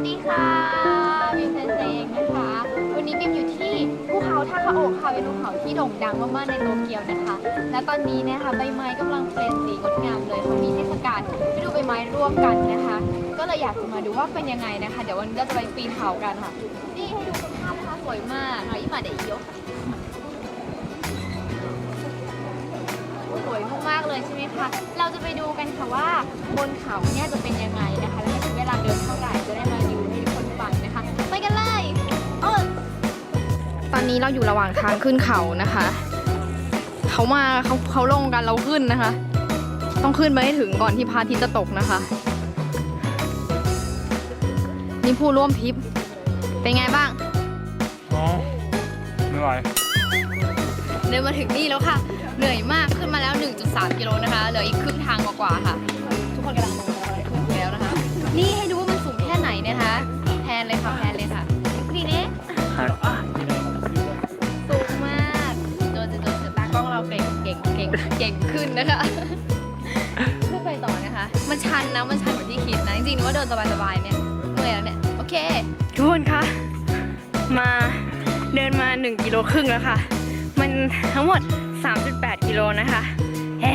สดีค่ะบิมเซนเซงนะคะ วันนี้บิมอยู่ที่ภูเขาทาคาโอะค่ะเป็นภูเขาที่โด่งดังมากๆในโตเกียวนะคะ และตอนนี้นะคะใบไม้กำลังเปลี่ยนสีงดงามเลยเขามีเทศกาลไปดูใบไม้ร่วมกันนะคะ ก็เลยอยากจะมาดูว่าเป็นยังไงนะคะ เดี๋ยววันนี้เราจะไปปีนเขากันค่ะ นี่ให้ดูสภาพนะคะสวยมากค่ะยี่มาเดอิโยสวยมากๆเลยใช่ไหมคะ เราจะไปดูกันค่ะว่าบนเขาเนี่ยจะเป็นยังไงนะคะ แล้วก็ถึงเวลาเดินเท่าไหร่จะได้มา นนี้เราอยู่ระหว่างทางขึ้นเขานะคะ เขามาเขาเขาลงกันเราขึ้นนะคะ ต้องขึ้นไปให้ถึงก่อนที่พระอาทิตย์จะตกนะคะ นี่ผู้ร่วมทริปเป็นไงบ้างอ๋อไม่ไหวเดินมาถึงนี่แล้วค่ะ เหนื่อยมากขึ้นมาแล้ว 1.3 กิโลนะคะ เหลืออีกครึ่งทางกว่าๆค่ะ นนะคะขึ้นไปต่อนะคะ มันชันนะมันชันกว่าที่คิดนะ จริงๆนึกว่าเดินสบายๆเนี่ยเมื่อยแล้วเนี่ย โอเค ทุกคนคะ มาเดินมา 1 กิโลครึ่งแล้วค่ะ มันทั้งหมด 3.8 กิโลนะคะเฮ้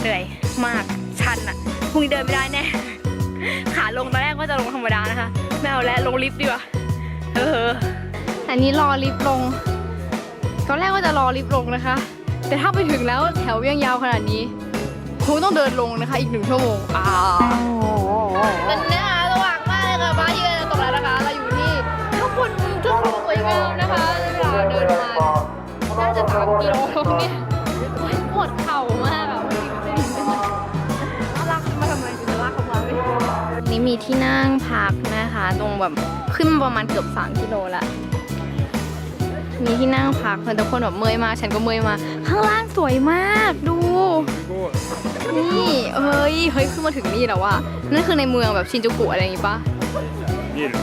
เหนื่อยมากชันอะพรุ่งนี้เดินไม่ได้แน่ ขาลงตอนแรกก็จะลงธรรมดานะคะ ไม่เอาแล้วลงลิฟต์ดีกว่า เออ อันนี้รอลิฟต์ลง ตอนแรกว่าจะรอลิฟต์ลงนะคะ แต่ถ้าไปถึงแล้วแถวยังยาวขนาดนี้คงต้องเดินลงนะคะอีกหนึ่งชั่วโมงอ่าเป็นเนื้อหาสว่างมากเลยค่ะบ้านที่เราตกแล้วนะคะ เราอยู่ที่ข้างบนเทือกเขาสวยงามนะคะเวลาเดินมาน่าจะสามกิโลเนี่ยโอ้ยปวดเข่ามากอะวันนี้ไม่ดีเลยลากขึ้นมาทำไมถึงลากเขามาไม่นี่มีที่นั่งพักนะคะ ตรงแบบขึ้นมาประมาณเกือบ3กิโลละ มีที่นั่งพักแต่ทุกคนแบบเมื่อยมาก ฉันก็เมื่อยมากข้างล่างสวยมากดู นี่เฮ้ย เฮ้ยขึ้นมาถึงนี่แล้วว่ะนั่นคือในเมืองแบบชินจูกุอะไรอย่างงี้ปะ นี่เหรอ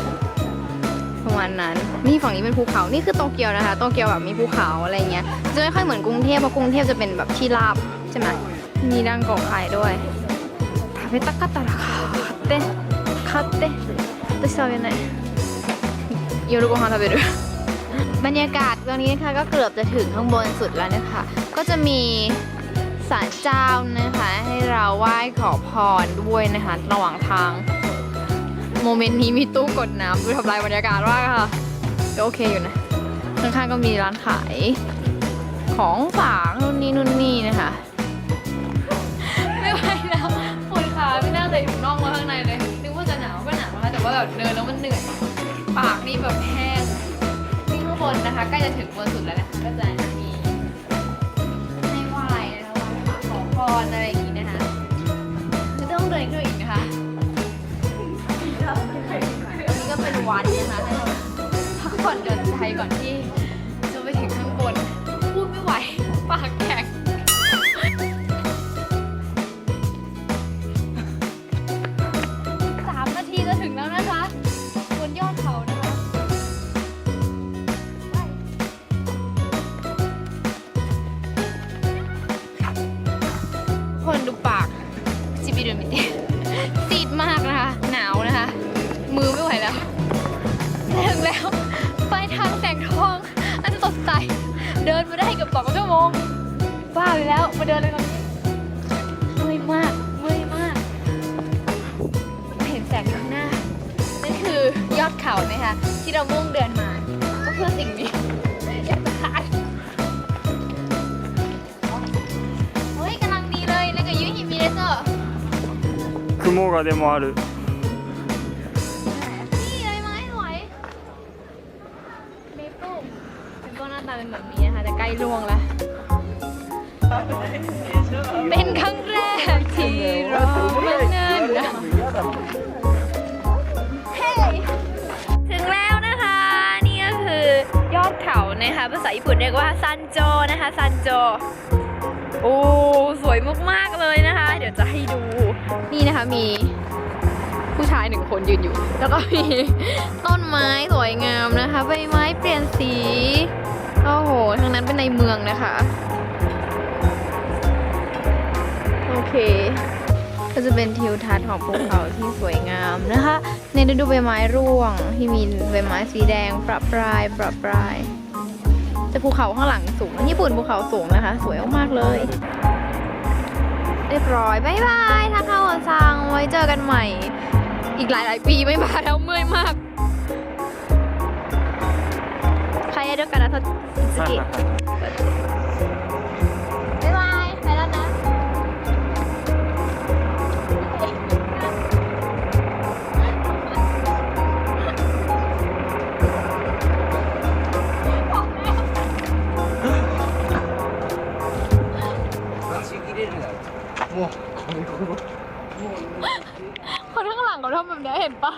ประมาณนั้น นี่ฝั่งนี้เป็นภูเขา นี่คือโตเกียวนะคะ โตเกียวแบบมีภูเขาอะไรเงี้ย จะไม่ค่อยเหมือนกรุงเทพเพราะกรุงเทพจะเป็นแบบที่ราบใช่ไหมมีดังกอกไข่ด้วยทาเปตะกะตะระค่ะเต้คัตเต้私食べない夜ご飯食べる บรรยากาศตรงนี้นะคะก็เกือบจะถึงข้างบนสุดแล้วนะคะ ก็จะมีศาลเจ้านะคะ ให้เราไหว้ขอพรด้วยนะคะ ระหว่างทาง โมเมนต์นี้มีตู้กดน้ำดูทำลายบรรยากาศมาค่ะก็โอเคอยู่นะ ข้างๆก็มีร้านขายของฝากนู่นนี่นู่นนี่นะคะไม่ไหวแล้วปวดขาไม่น่าใส่ถุงน่องมาข้างในเลยนึกว่าจะหนาวก็หนาวนะคะแต่ว่าแบบเดินแล้วมันเหนื่อยปากนี่แบบแห้ง นะคะใกล้จะถึงบนสุดแล้วนะคะก็จะมีให้ไหว้นะคะไหว้ขอพรอะไรอย่างนี้นะคะจะต้องเดินขึ้นอีกนะคะอันนี้ก็เป็นวัดนะคะให้เราพักผ่อนหย่อนใจก่อนที่จะไปถึงข้างบนพูดไม่ไหวปากแข็ง งชั่วโมงบ้าไปแล้ว มาเดินเลยตอนนี้เมื่อยมากเมื่อยมาก เห็นแสงข้างหน้า นั่นคือยอดเขานะคะ ที่เรามุ่งเดินมา ก็เพื่อสิ่งนี้ อยากจะขายเฮ้ยกำลังดีเลยแล้วก็ยืดหิมีเลเซอร์ 雲がでもある นี่เลยไหมสวยเมเปิลเมเปิลหน้าตาเป็นแบบนี้นะคะแต่ใกล้ล่วงแล้ว เป็นครั้งแรกที่เรามาเนินนะถึงแล้วนะคะ นี่ก็คือยอดเขานะคะ ภาษาญี่ปุ่นเรียกว่าซันโจนะคะ ซันโจ โอ้ สวยมากๆเลยนะคะ เดี๋ยวจะให้ดู นี่นะคะมีผู้ชายหนึ่งคนยืนอยู่ แล้วก็มีต้นไม้สวยงามนะคะ ใบไม้เปลี่ยนสี โอ้โห ทางนั้นเป็นในเมืองนะคะ เค ก็จะเป็นทิวทัศน์ของภูเขาที่สวยงามนะคะ ในฤดูใบไม้ร่วงที่มีใบไม้สีแดงประปรายประปรายแต่ภูเขาข้างหลังสูงญี่ปุ่นภูเขาสูงนะคะ สวยมากๆเลย เรียบร้อยบายบายทาคาโอซังไว้เจอกันใหม่ อีกหลายๆปีไม่มาแล้วเมื่อยมากใครเดียวกันนะทศกิ คนข้างหลังเขาทำแบบนี้เห็นปะ